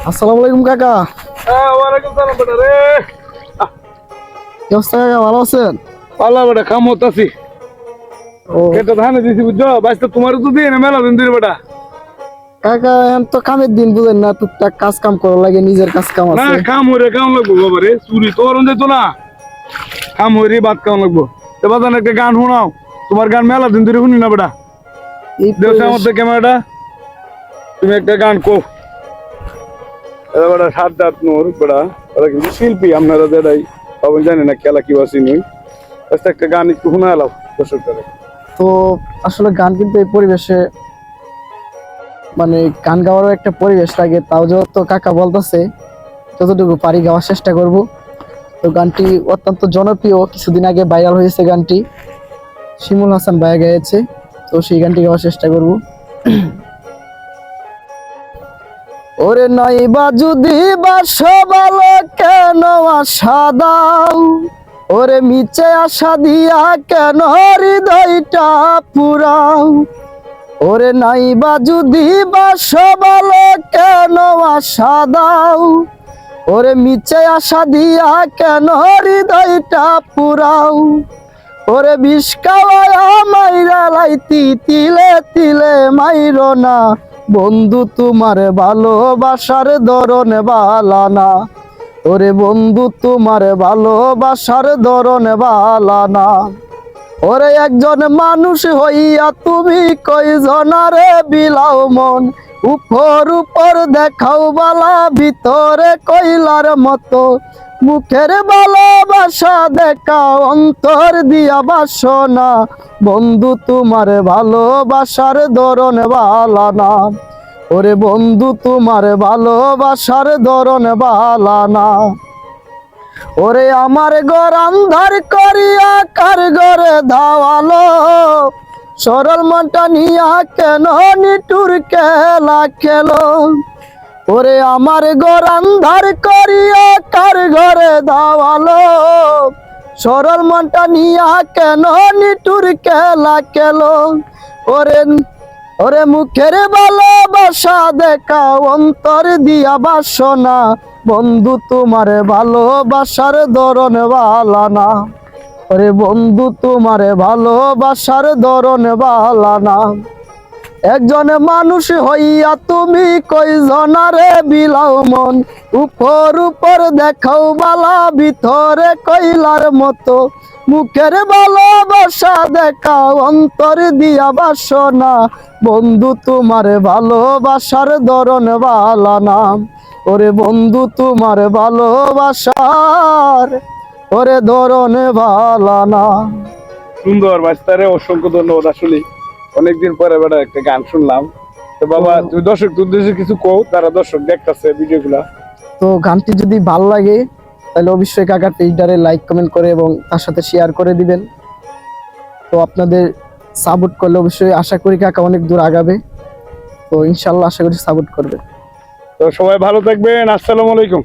আসসালামু আলাইকুম কাকা। হ্যাঁ কি অবস্থা কাকা? ভালো আছেন? পাল্লা বেটা কাম হতাছি। কেটে ধানে দিছি বুঝছ? বাইসটা তোমারও তো দিয়ে না মেলা দিন দিন বেটা। কাকা এখন তো কামের দিন বুঝেন না টুকটাক কাজ কাম করা লাগে নিজের কাজ কাম না কাম হরে কাম লাগবো বাবা রে? চুরি তো অরণ যেত না। কাম হরে বাদ কাম লাগবো? তো বাজান একটা গান শোনাও। তোমার গান মেলা দিন ধরে শুনি না বেটা। পরিবেশ- আমার ক্যামেরাটা। তুমি একটা গান কো এটা বেটা সাত দাঁত নোর বেটা ওরা কিন্তু শিল্পী, আপনারা যেটাই পাবেন জানি না খেলা কি বাসি নই আচ্ছা একটা গান একটু শোনা এলাম দর্শক তো আসলে গান কিন্তু এই পরিবেশে মানে গান গাওয়ারও একটা পরিবেশ লাগে, তাও যত কাকা বলতেছে ততটুকু পারি গাওয়ার চেষ্টা করব। তো গানটি অত্যন্ত জনপ্রিয়, কিছুদিন আগে ভাইরাল হয়েছে গানটি। শিমুল হাসান ভাইয়া গেয়েছে তো সেই গানটি গাওয়ার চেষ্টা করব। ওরে নাই বা যদি বাসো কেন আশা দাও? ওরে মিচে আশা দিয়া কেন হৃদয়টা পুরাও? ওরে নাই বা যদি বাসো কেন আশা দাও? ওরে মিচে আশা দিয়া কেন হৃদয়টা পুরাও? ওরে বিষ মাইরা লাইতি তিলে তিলে মাইরো না বন্ধু, তোমার ভালোবাসার ধরন বালানা। ওরে বন্ধু, তোমার ভালোবাসার ধরন বালানা। ওরে একজন মানুষ হইয়া তুমি কইজনারে বিলাও মন? উপর উপর দেখাও বালা, ভিতরে কইলার মতো। মুখের ভালোবাসা দেখা, অন্তর দিয়া বাসনা। বন্ধু, তোমার ভালোবাসার ধরন বালানা। ওরে বন্ধু, তোমার ভালোবাসার ধরন বালানা। ওরে আমার ঘর আন্ধার করিয়া কার ঘরে ধাওয়ালো? সরল মনটা নিয়া কেন নিটুর খেলা খেলো? ওরে আমার ঘর আন্ধার করিয়া কার ঘরে ধাওয়ালো? সরল মনটা নিয়া কেন নিটুর খেলা খেলো? ওরে ওরে মুখের ভালোবাসা দেখা অন্তর দিয়া বাসনা। বন্ধু, তোমার ভালোবাসার ধরন বালানা ওরে বন্ধু, তোমার ভালোবাসার ধরন বালানা একজন মানুষ হইয়া তুমি কইজনারে বিলাও মন? উপর উপর দেখাও বালা, ভিতরে কইলার মতো। মুখের ভালোবাসা দেখাও, অন্তর দিয়া বাসনা। বন্ধু, তোমার ভালোবাসার ধরন বালা নাম। ওরে বন্ধু, তোমার ভালোবাসার ওরে ধরন বালানা সুন্দর বাস্তারে অসংখ্য ধন্যবাদ আসলে অনেকদিন পরে বেটা একটা গান শুনলাম। তো বাবা তো- তুই দর্শক উদ্দেশ্যে কিছু কও তারা দর্শক দেখতেছে ভিডিওগুলা। তো গানটি যদি ভালো লাগে তাহলে অবশ্যই কাকা পেজটারে লাইক কমেন্ট করে এবং তার সাথে শেয়ার করে দিবেন। তো আপনাদের সাপোর্ট করলে অবশ্যই আশা করি কাকা অনেক দূর আগাবে। তো ইনশাল্লাহ আশা করি সাপোর্ট করবে। তো সবাই ভালো থাকবেন আসসালামু আলাইকুম।